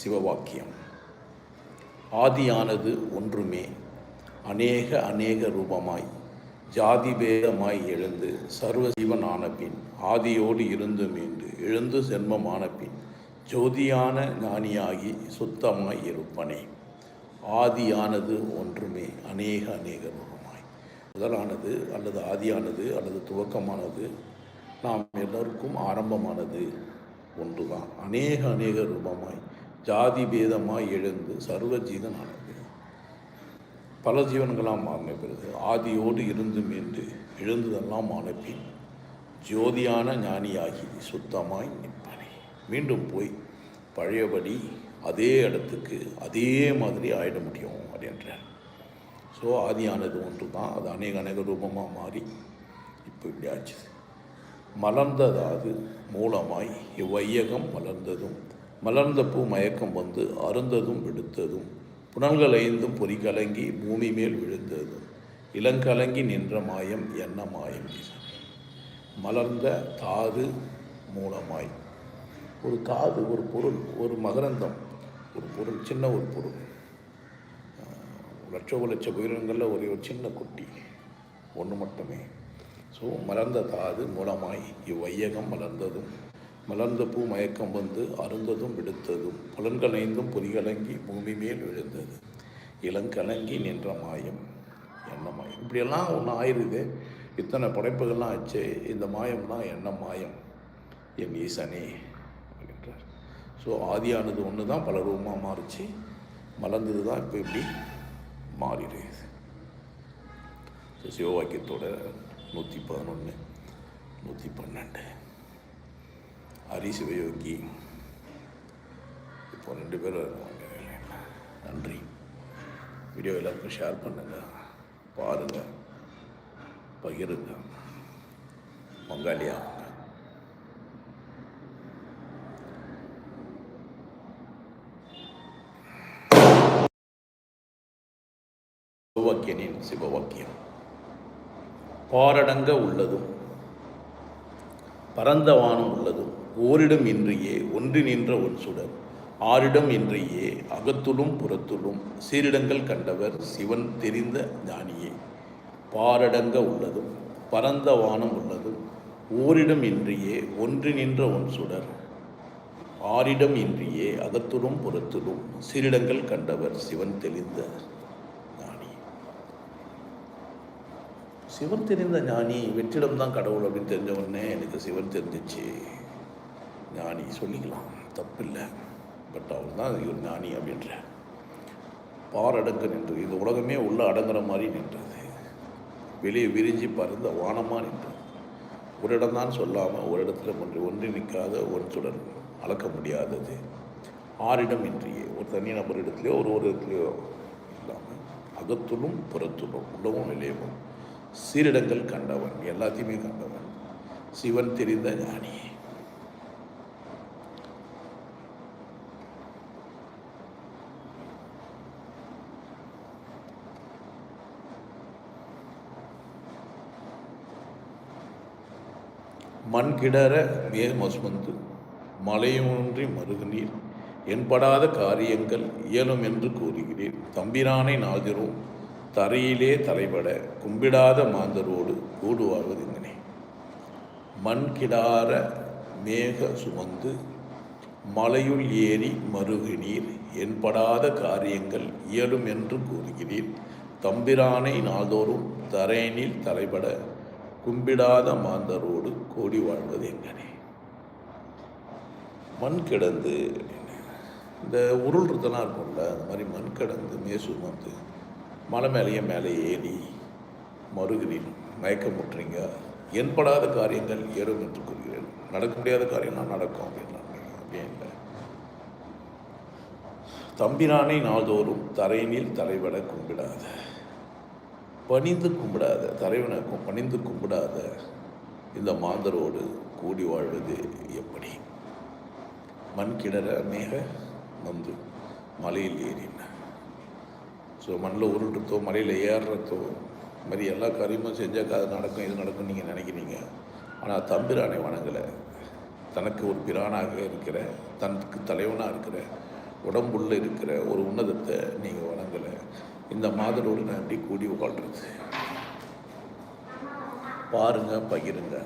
சிவவாக்கியம். ஆதியானது ஒன்றுமே அநேக அநேக ரூபமாய் ஜாதி பேதமாய் எழுந்து சர்வ ஜீவனான பின் ஆதியோடு இருந்து மீண்டு எழுந்து சென்மமான பின் ஜோதியான ஞானியாகி சுத்தமாய் இருப்பனே. ஆதியானது ஒன்றுமே அநேக அநேக ரூபமாய். முதலானது அல்லது ஆதியானது அல்லது துவக்கமானது நாம் எல்லோருக்கும் ஆரம்பமானது ஒன்றுதான். அநேக அநேக ரூபமாய் ஜாதி பேதமாய் எழுந்து சர்வ ஜீவனானது பல ஜீவன்களாம் மாறின பிறகு ஆதியோடு இருந்து என்று எழுந்ததெல்லாம் அனுப்பின் ஜோதியான ஞானியாகி சுத்தமாய் நிற்பனே. மீண்டும் போய் பழையபடி அதே இடத்துக்கு அதே மாதிரி ஆயிட முடியும் அப்படின்றார். ஸோ ஆதியானது ஒன்று தான் அது அநேக அநேக ரூபமாக மாறி இப்போ இப்படி ஆச்சு. மலர்ந்ததாது மூலமாய் இவ்வையகம் மலர்ந்ததும் மலர்ந்த பூ மயக்கம் வந்து அருந்ததும் விடுத்ததும் புனல்கள் ஐந்தும் பொறி கலங்கி பூமி மேல் விழுந்ததும் இளங்கலங்கி நின்ற மாயம் என்ன மாயம் மலர்ந்த தாது மூலமாய். ஒரு தாது ஒரு பொருள் ஒரு மகரந்தம் ஒரு பொருள் சின்ன ஒரு பொருள். லட்சோ லட்ச லட்ச உயிரினங்களில் ஒரே ஒரு சின்ன குட்டி ஒன்று மட்டுமே. ஸோ மலர்ந்த தாது மூலமாய் இவ்வையகம் மலர்ந்ததும் மலர்ந்த பூ மயக்கம் வந்து அருந்ததும் விடுத்ததும் புலன்கள் புரிகலங்கி பொறிகலங்கி பூமி மேல் விழுந்தது இளங்கலங்கி நின்ற மாயம் என்ன மாயம்? இப்படியெல்லாம் ஒன்று ஆயிடுது இத்தனை படைப்புகள்லாம் ஆச்சு. இந்த மாயம்லாம் என்ன மாயம்? என் ஈசனே அப்படின்றார். ஸோ ஆதியானது ஒன்று தான் பல ரூபமாக மாறிச்சு. மலர்ந்தது தான் இப்போ இப்படி மாறிடுது சிவவாக்கியத்தோட நூற்றி பதினொன்று நூற்றி பன்னெண்டு. அரிசிவயோகி இப்போ ரெண்டு பேரும் வருவாங்க. நன்றி. வீடியோ எல்லாருக்கும் ஷேர் பண்ணுங்க. பாருங்க. பகிருங்க. பங்காளியாகுங்க சிவவாக்கியனின் சிவவாக்கியம். பாரடங்க உள்ளதும் பரந்த வானம் உள்ளதும் ஓரிடம் இன்றியே ஒன்று நின்ற ஒன் சுடர். ஆரிடம் இன்றியே அகத்துலும் புறத்துளும் சீரிடங்கள் கண்டவர் சிவன் தெரிந்த ஞானியே. பாரடங்க உள்ளதும் பரந்த வானம் உள்ளதும் ஓரிடம் இன்றியே ஒன்று நின்ற ஒன் சுடர். ஆரிடம் இன்றியே அகத்துளும் புறத்துலும் சீரிடங்கள் கண்டவர் சிவன் தெளிந்த ஞானி. சிவன் தெரிந்த ஞானி வெற்றிடம் தான் கடவுள் அப்படின்னு தெரிஞ்ச உடனே எனக்கு சிவன் தெரிஞ்சிச்சு. ஞானி சொல்லிக்கலாம் தப்பில்லை. பட் அவர் தான் ஒரு ஞானி அப்படின்ற பாரடங்க நின்றது. இந்த உலகமே உள்ளே அடங்குற மாதிரி நின்றது. வெளியே விரிஞ்சு பறந்த வானமாக நின்றது. ஒரு இடம்தான் சொல்லாமல் ஒரு இடத்துல ஒன்று ஒன்றி நிற்காத ஒரு தொடர் அளக்க முடியாதது. ஆறிடம் இன்றியே. ஒரு தனி நபர் இடத்துலையோ ஒரு ஒரு இடத்துலையோ இல்லாமல் அகத்துளும் புறத்துளும் உள்ளவும் நிலையவும் சீரிடங்கள் கண்டவன். எல்லாத்தையுமே கண்டவன். சிவன் தெரிந்த ஞானி. மண் கிடற மேமசுமந்து மலையொன்றி மருகுநீர் என்படாத காரியங்கள் இயலும் என்று கூறுகிறேன். தம்பிரானை நாதிரும் தரையிலே தலைபட கும்பிடாத மாந்தரோடு கூடு வாழ்வதெங்கனே மண் கிடார மேக சுமந்து மலையுள் ஏறி மருகுநீர் என்படாத காரியங்கள் இயலும் என்று கூறுகிறேன். தம்பிரானை நாள்தோறும் தரையினில் தலைபட கும்பிடாத மாந்தரோடு கோடி வாழ்வது எங்கனே? மண் கிடந்து இந்த உருள்றதெல்லாம் இருக்கும்ல அந்த மாதிரி மண் கிடந்து மேசுமந்து மலை மேலேயே மேலே ஏறி மறுகிறீர் மயக்கமுட்டுறீங்க என்படாத காரியங்கள் ஏறும் என்று கூறுகிறேன். நடக்க முடியாத காரியம்லாம் நடக்கும் அப்படின்னா அப்படியே இல்லை? தம்பிரானை நாள்தோறும் தரையினில் தலைவட கும்பிடாத. பணிந்து கும்பிடாத தலைவனுக்கும் பணிந்து கும்பிடாத இந்த மாந்தரோடு கூடி வாழ்வது எப்படி? மண் கிடற மேக வந்து மலையில் ஏறின. ஸோ மண்ணில் உருட்டுறதோ மலையில் ஏறுறதோ இது மாதிரி எல்லா காரியமும் செஞ்சாக்கா அது நடக்கும் இது நடக்கும் நீங்கள் நினைக்கிறீங்க. ஆனால் தம்பிரானை வணங்கலை. தனக்கு ஒரு பிரானாக இருக்கிற தனக்கு தலைவனாக இருக்கிற உடம்புள்ள இருக்கிற ஒரு உன்னதத்தை நீங்கள் வணங்கலை. இந்த மாதரோடு நன்றி கூடி வாழ்றது பாருங்க பகிருங்க.